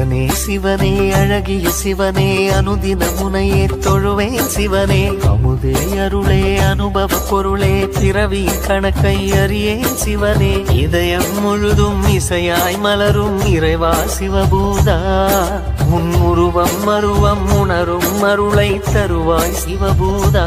சிவனே சிவனே அழகிய சிவனே அனுதின முனையே தொழுவேன் சிவனே. அமுதே அருளே அனுபவ பொருளே பிறவி கணக்கை அறியேன் சிவனே. இதயம் முழுதும் இசையாய் மலரும் இறைவா சிவபூதா. உன் உருவம் மருவம் உணரும் அருளை தருவாய் சிவபூதா.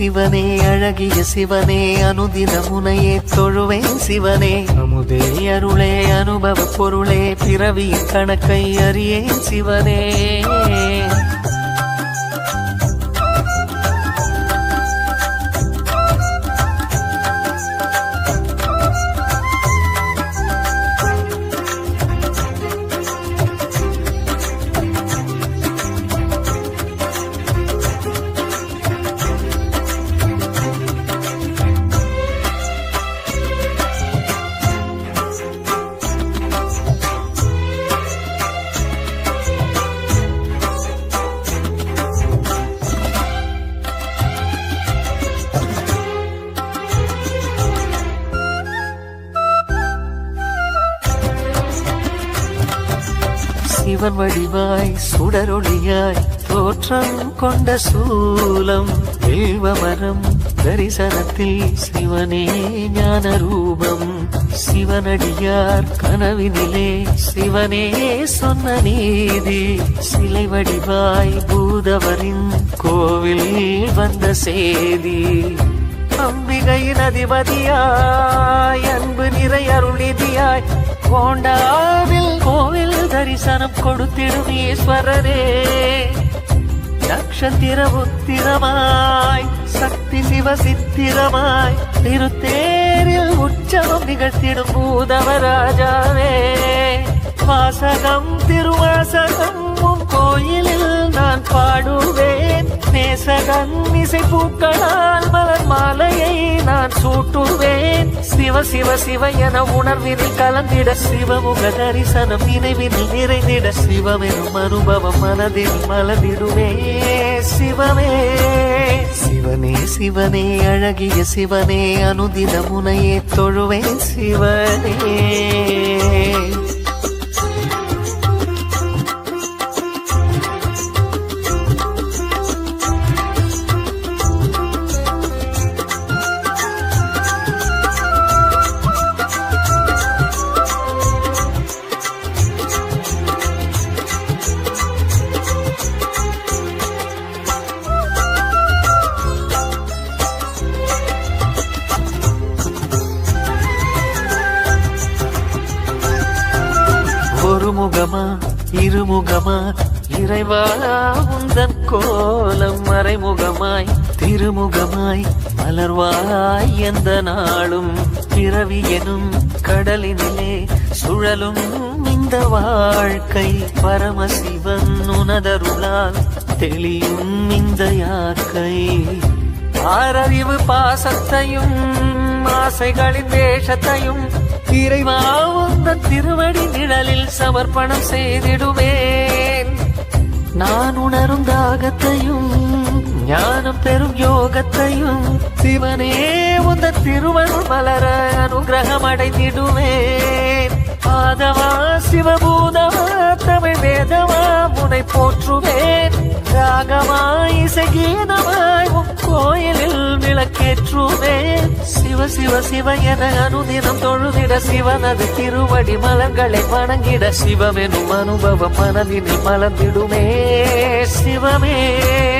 சிவனே அழகிய சிவனே அனுதின முனையே தொழுவேன் சிவனே. அமுதே. அருளே அனுபவ பொருளே பிறவி கணக்கை அறியேன் சிவனே. சிவன் வடிவாய் சுடரொளியாய் தோற்றம் கொண்ட சூலம் வில்வமரம் தரிசனத்தில் சிவனே ஞான ரூபம் சிவனடியார் கனவினிலே சிவனே சொன்ன நீதி. சிலை வடிவாய் பூதவரின் கோவில் வந்த செய்தி அம்பிகையின் அதிபதியாய் அன்பு நிறை அருளிதியாய் கோண்டாவில் கோவில் தரிசனம் கொடுத்திடும் ஈஸ்வரரே. நக்ஷத்திர உத்திரமாய் சக்தி சிவ சித்திரமாய் திருத்தேரில் உற்சவம் நிகழ்த்திடும் பூதவராஜாவே. வாசகம் திருவாசகம் கோயிலில் நான் பாடுவேன். நேசகன் இசை பூக்களால் மலர் மாலையை நான் சூட்டுவேன். சிவ சிவ சிவ என உணர்வினில் கலந்திட சிவமுக தரிசனம் நினைவினில் நிறைந்திட சிவமெனும் அனுபவம் மனதில் மலர்ந்திடுமே. சிவமே சிவனே சிவனே அழகிய சிவனே அனுதின முனையே தொழுவேன். சிவனே. இருமுகமா இறைவா உந்தன் கோலம் மறைமுகமாய் திருமுகமாய் மலர்வாய் எந்த நாளும் பிறவி எனும் கடலினிலே சுழலும் இந்த வாழ்க்கை பரமசிவன் உனதருளால் தெளியும் இந்த யாக்கை ஆரறிவு பாசத்தையும் ஆசைகளின் வேஷத்தையும் இறைவா உந்த திருவடி நிழலில் சமர்ப்பணம் செய்திடுவேன். நான் உணரும் தாகத்தையும் ஞானம் பெறும் யோகத்தையும் சிவனே உந்த திருவருள் மலர அனுகிரகம் அடைந்திடுவேன் மாதவா சிவபூதவா தமிழ் வேதவா முனை போற்றுவேன். ராகமா இசைகீதமாய் உன் கோயிலில் விளக்கேற்றுவேன். சிவ சிவ சிவ என அனுதினம் தொழுதிட சிவனது திருவடி மலர்களை வணங்கிட சிவமெனும் அனுபவம் மனதினில் மலர்ந்திடுமே. சிவமே.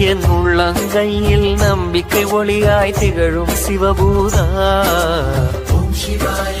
என் உள்ளங்கையில் நம்பிக்கை ஒளியாய் திகழும் சிவபூதா. ஓம் சிவாய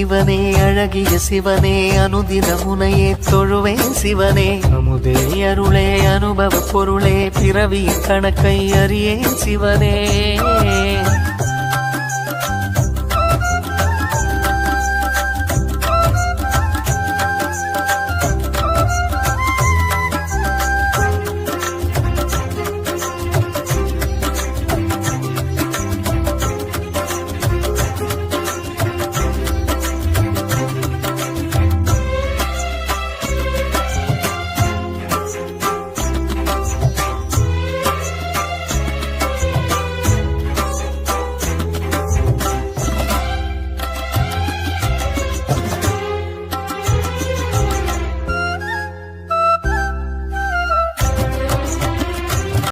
சிவனே அழகிய சிவனே அனுதின முனையே தொழுவேன் சிவனே. அமுதே. அருளே அனுபவ பொருளே பிறவி கணக்கை அறியேன் சிவனே.